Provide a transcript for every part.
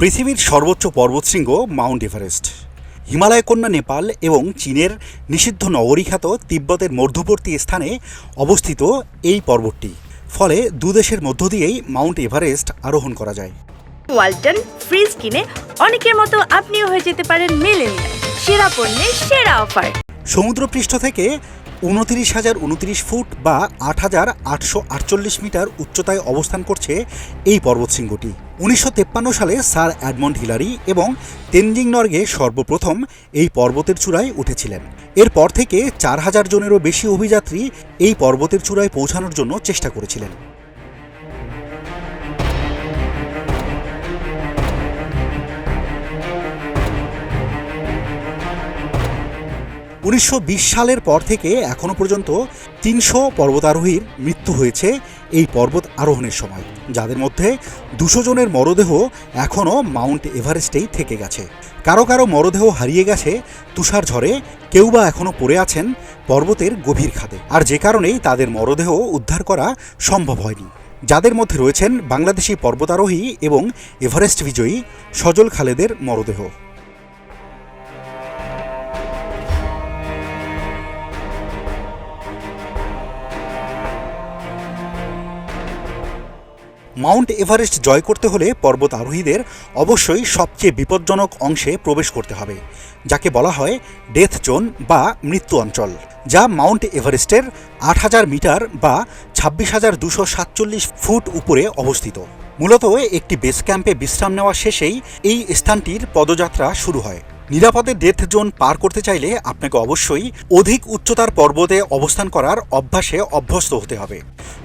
পৃথিবীর সর্বোচ্চ পর্বতশৃঙ্গ মাউন্ট এভারেস্ট। হিমালয় কন্যা নেপাল এবং চীনের নিষিদ্ধ নগরীখ্যাত তিব্বতের মধ্যবর্তী স্থানে অবস্থিত এই পর্বতটি। ফলে দুদেশের মধ্য দিয়েই মাউন্ট এভারেস্ট আরোহণ করা যায়। ওয়ালটন ফ্রিজ কিনে অনেকের মতো আপনিও হয়ে যেতে পারেন মেলেনিয়া সেরা পণ্যের সেরা অফার। সমুদ্রপৃষ্ঠ থেকে উনতিরিশ হাজার উনতিরিশ ফুট বা আট হাজার আটশো আটচল্লিশ মিটার উচ্চতায় অবস্থান করছে এই পর্বতশৃঙ্গটি। উনিশশো তেপ্পান্ন সালে স্যার অ্যাডমন্ড হিলারি এবং তেনজিং নর্গে সর্বপ্রথম এই পর্বতের চূড়ায় উঠেছিলেন। এরপর থেকে চার হাজার জনেরও বেশি অভিযাত্রী এই পর্বতের চূড়ায় পৌঁছানোর জন্য চেষ্টা করেছিলেন। উনিশশো বিশ সালের পর থেকে এখনও পর্যন্ত তিনশো পর্বতারোহীর মৃত্যু হয়েছে এই পর্বত আরোহণের সময়, যাদের মধ্যে দুশো জনের মরদেহ এখনও মাউন্ট এভারেস্টেই থেকে গেছে। কারও কারও মরদেহ হারিয়ে গেছে তুষার ঝড়ে কেউ বা এখনও পড়ে আছেন পর্বতের গভীর খাতে আর যে কারণেই তাদের মরদেহ উদ্ধার করা সম্ভব হয়নি। যাদের মধ্যে রয়েছেন বাংলাদেশি পর্বতারোহী এবং এভারেস্ট বিজয়ী সজল খালেদের মরদেহ। মাউন্ট এভারেস্ট জয় করতে হলে পর্বত আরোহীদের অবশ্যই সবচেয়ে বিপজ্জনক অংশে প্রবেশ করতে হবে, যাকে বলা হয় ডেথ জোন বা মৃত্যু অঞ্চল, যা মাউন্ট এভারেস্টের আট হাজার মিটার বা ছাব্বিশ হাজার দুশো সাতচল্লিশ ফুট উপরে অবস্থিত। মূলত একটি বেস ক্যাম্পে বিশ্রাম নেওয়া শেষেই এই স্থানটির পদযাত্রা শুরু হয়। নিরাপদে ডেথ জোন পার করতে চাইলে আপনাকে অবশ্যই অধিক উচ্চতার পর্বতে অবস্থান করার অভ্যাসে অভ্যস্ত হতে হবে।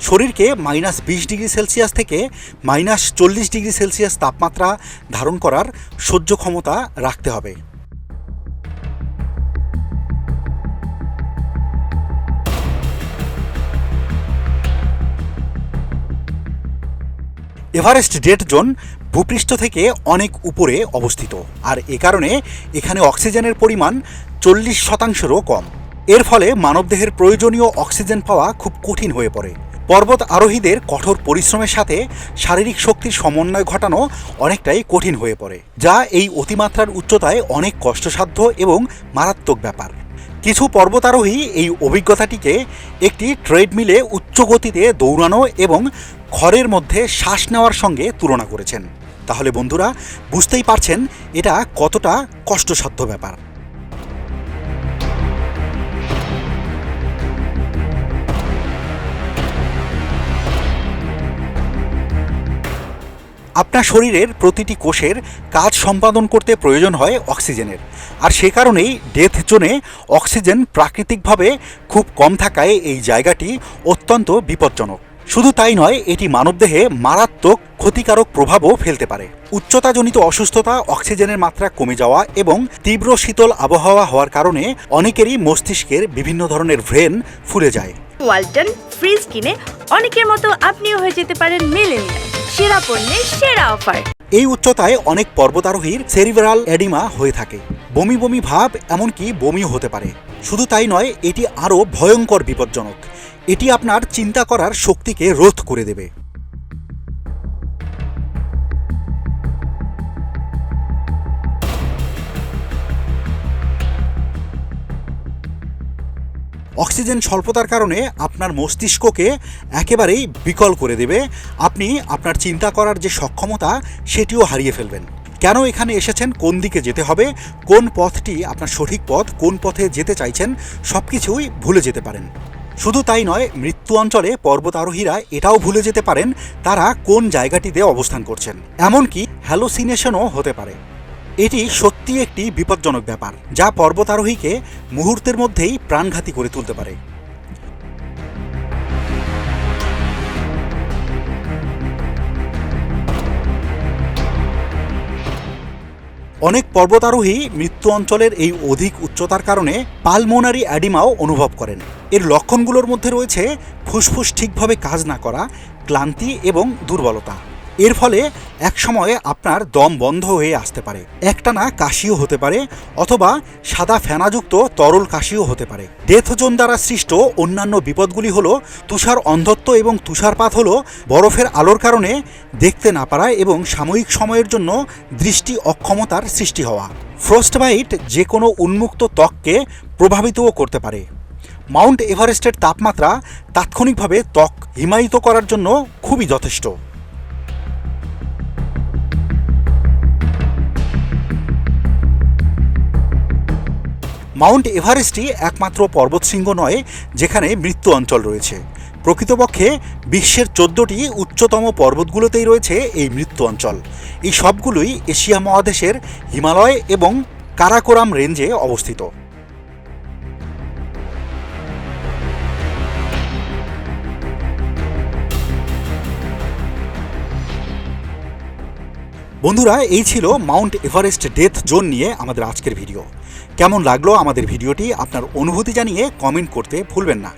শরীরকে মাইনাস বিশ ডিগ্রি সেলসিয়াস থেকে মাইনাস চল্লিশ ডিগ্রি সেলসিয়াস তাপমাত্রা ধারণ করার সহ্য ক্ষমতা রাখতে হবে। এভারেস্ট ডেড জোন ভূপৃষ্ঠ থেকে অনেক উপরে অবস্থিত। আর এ কারণে এখানে অক্সিজেনের পরিমাণ চল্লিশ শতাংশেরও কম। এর ফলে মানবদেহের প্রয়োজনীয় অক্সিজেন পাওয়া খুব কঠিন হয়ে পড়ে। পর্বত আরোহীদের কঠোর পরিশ্রমের সাথে শারীরিক শক্তির সমন্বয় ঘটানো অনেকটাই কঠিন হয়ে পড়ে, যা এই অতিমাত্রার উচ্চতায় অনেক কষ্টসাধ্য এবং মারাত্মক ব্যাপার। কিছু পর্বতারোহী এই অভিজ্ঞতাটিকে একটি ট্রেডমিলে উচ্চ গতিতে দৌড়ানো এবং ঘরের মধ্যে শ্বাস নেওয়ার সঙ্গে তুলনা করেছেন। তাহলে বন্ধুরা বুঝতেই পারছেন এটা কতটা কষ্টসাধ্য ব্যাপার। আপনার শরীরের প্রতিটি কোষের কাজ সম্পাদন করতে প্রয়োজন হয় অক্সিজেনের। আর সে কারণেই ডেথ জোনে অক্সিজেন প্রাকৃতিকভাবে খুব কম থাকায় এই জায়গাটি অত্যন্ত বিপজ্জনক। শুধু তাই নয় এটি মানবদেহে মারাত্মক ক্ষতিকারক প্রভাবও ফেলতে পারে। উচ্চতাজনিত অসুস্থতা অক্সিজেনের মাত্রা কমে যাওয়া এবং তীব্র শীতল আবহাওয়া হওয়ার কারণে অনেকেরই মস্তিষ্কের বিভিন্ন ধরনের ভ্রেন ফুলে যায়। ওয়ালটন ফ্রিজ কিনে অনেকের মতো আপনিও হয়ে যেতে পারেন মেলেনিয়া সেরা পণ্যের সেরা অফার। এই উচ্চতায় অনেক পর্বতারোহীর সেরিভেরাল এডিমা হয়ে থাকে। বমি বমি ভাব এমনকি বমিও হতে পারে। শুধু তাই নয় এটি আরও ভয়ঙ্কর বিপজ্জনক। এটি আপনার চিন্তা করার শক্তিকে রোধ করে দেবে। অক্সিজেন স্বল্পতার কারণে আপনার মস্তিষ্ককে একেবারেই বিকল করে দেবে। আপনি আপনার চিন্তা করার যে সক্ষমতা, সেটিও হারিয়ে ফেলবেন। কেন এখানে এসেছেন? কোন দিকে যেতে হবে? কোন পথটি আপনার সঠিক পথ? কোন পথে যেতে চাইছেন? সব কিছুই ভুলে যেতে পারেন। শুধু তাই নয়, মৃত্যু অঞ্চলে পর্বতারোহীরা এটাও ভুলে যেতে পারেন তারা কোন জায়গাটিতে অবস্থান করছেন। এমনকি হ্যালোসিনেশনও হতে পারে। এটি সত্যি একটি বিপজ্জনক ব্যাপার, যা পর্বতারোহীকে মুহূর্তের মধ্যেই প্রাণঘাতী করে তুলতে পারে। অনেক পর্বতারোহী মৃত্যু অঞ্চলের এই অধিক উচ্চতার কারণে পালমোনারি অ্যাডিমাও অনুভব করেন। এর লক্ষণগুলোর মধ্যে রয়েছে ফুসফুস ঠিকভাবে কাজ না করা, ক্লান্তি এবং দুর্বলতা। এর ফলে এক একসময়ে আপনার দম বন্ধ হয়ে আসতে পারে। একটানা কাশিও হতে পারে অথবা সাদা ফেনাযুক্ত তরল কাশিও হতে পারে। ডেথ জোন দ্বারা সৃষ্ট অন্যান্য বিপদগুলি হলো তুষার অন্ধত্ব এবং তুষারপাত হলো বরফের আলোর কারণে দেখতে না পারা এবং সাময়িক সময়ের জন্য দৃষ্টি অক্ষমতার সৃষ্টি হওয়া। ফ্রস্টবাইট যে কোনো উন্মুক্ত ত্বককে প্রভাবিতও করতে পারে। মাউন্ট এভারেস্টের তাপমাত্রা তাৎক্ষণিকভাবে ত্বক হিমায়িত করার জন্য খুবই যথেষ্ট। মাউন্ট এভারেস্টই একমাত্র পর্বতশৃঙ্গ নয়, যেখানে মৃত্যু অঞ্চল রয়েছে। প্রকৃতপক্ষে বিশ্বের চোদ্দটি উচ্চতম পর্বতগুলোতেই রয়েছে এই মৃত্যু অঞ্চল। এই সবগুলোই এশিয়া মহাদেশের হিমালয় এবং কারাকোরাম রেঞ্জে অবস্থিত। বন্ধুরা, এই ছিল মাউন্ট এভারেস্ট ডেথ জোন নিয়ে আমাদের আজকের ভিডিও। কেমন লাগল আমাদের ভিডিওটি? আপনার অনুভূতি জানিয়ে কমেন্ট করতে ভুলবেন না।